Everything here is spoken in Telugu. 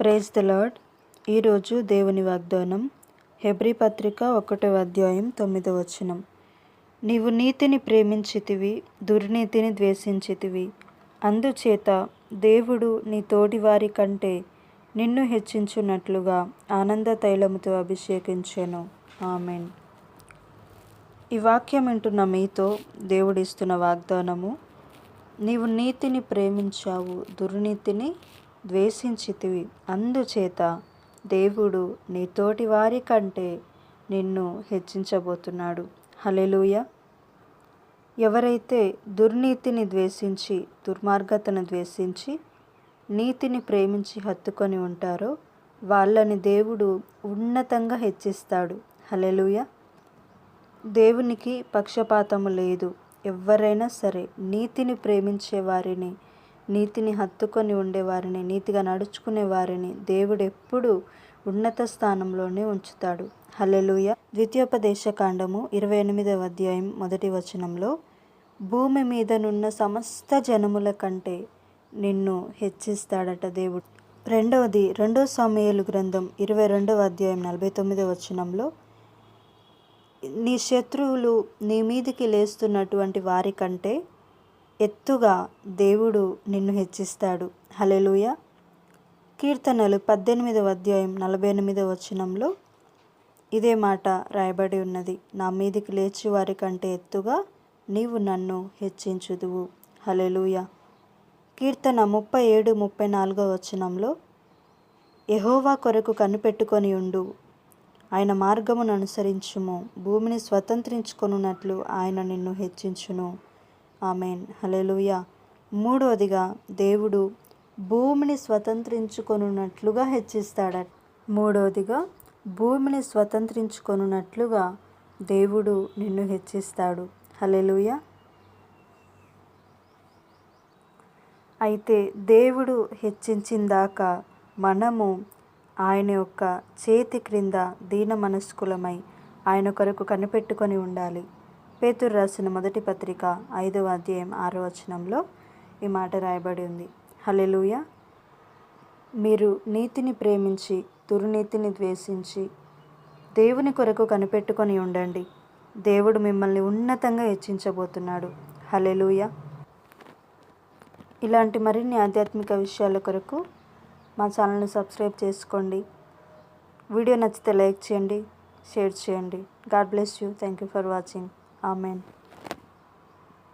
ప్రేజ్ ద లాడ్ ఈరోజు దేవుని వాగ్దానం హెబ్రి పత్రిక ఒకటవ అధ్యాయం తొమ్మిదో వచనం. నీవు నీతిని ప్రేమించితివి దుర్నీతిని ద్వేషించితివి. అందుచేత దేవుడు నీ తోటివారి కంటే నిన్ను హెచ్చించున్నట్లుగా ఆనంద తైలముతో అభిషేకించెను. ఆమెన్. ఈ వాక్యం వింటున్న మీతో దేవుడిస్తున్న వాగ్దానము నీవు నీతిని ప్రేమించావు దుర్నీతిని ద్వేషించితివి. అందుచేత దేవుడు నీ తోటి వారి కంటే నిన్ను హెచ్చించబోతున్నాడు. హలెలుయ ఎవరైతే దుర్నీతిని ద్వేషించి దుర్మార్గతను ద్వేషించి నీతిని ప్రేమించి హత్తుకొని ఉంటారో వాళ్ళని దేవుడు ఉన్నతంగా హెచ్చిస్తాడు. హలెలుయ దేవునికి పక్షపాతము లేదు. ఎవరైనా సరే నీతిని ప్రేమించే వారిని నీతిని హత్తుకొని ఉండేవారిని నీతిగా నడుచుకునే వారిని దేవుడు ఎప్పుడు ఉన్నత స్థానంలోనే ఉంచుతాడు. హలెలుయ ద్వితీయోపదేశ కాండము ఇరవై ఎనిమిదవ అధ్యాయం మొదటి వచనంలో భూమి మీదనున్న సమస్త జనముల కంటే నిన్ను హెచ్చిస్తాడట దేవుడు. రెండవది రెండో సమయలు గ్రంథం ఇరవై రెండవ అధ్యాయం నలభై తొమ్మిదవ వచనంలో నీ శత్రువులు నీ మీదికి లేస్తున్నటువంటి వారి కంటే ఎత్తుగా దేవుడు నిన్ను హెచ్చిస్తాడు. హలెలుయ కీర్తనలు పద్దెనిమిదవ అధ్యాయం నలభై ఎనిమిదవ వచనంలో ఇదే మాట రాయబడి ఉన్నది. నా మీదికి లేచి వారి కంటే ఎత్తుగా నీవు నన్ను హెచ్చించుదువు. హలెలుయ కీర్తన ముప్పై ఏడు ముప్పై నాలుగవ వచనంలో ఎహోవా కొరకు కనిపెట్టుకొని ఉండు. ఆయన మార్గమును అనుసరించుము. భూమిని స్వతంత్రించుకొనున్నట్లు ఆయన నిన్ను హెచ్చించును. ఆమెన్. హలెలుయ మూడవదిగా దేవుడు భూమిని స్వతంత్రించుకొనున్నట్లుగా హెచ్చిస్తాడట మూడవదిగా భూమిని స్వతంత్రించుకొనున్నట్లుగా దేవుడు నిన్ను హెచ్చిస్తాడు. హలెలుయ అయితే దేవుడు హెచ్చించిందాక మనము ఆయన యొక్క చేతి క్రింద దీన మనస్కులమై ఆయన కొరకు కనిపెట్టుకొని ఉండాలి. పేతురు రాసిన మొదటి పత్రిక ఐదవ అధ్యాయం ఆరో వచనంలో ఈ మాట రాయబడి ఉంది. హలెలుయ మీరు నీతిని ప్రేమించి దుర్నీతిని ద్వేషించి దేవుని కొరకు కనిపెట్టుకొని ఉండండి. దేవుడు మిమ్మల్ని ఉన్నతంగా హెచ్చించబోతున్నాడు. హలెలుయ ఇలాంటి మరిన్ని ఆధ్యాత్మిక విషయాల కొరకు మా ఛానల్ని సబ్స్క్రైబ్ చేసుకోండి. వీడియో నచ్చితే లైక్ చేయండి షేర్ చేయండి. God bless you. Thank you for watching. Amen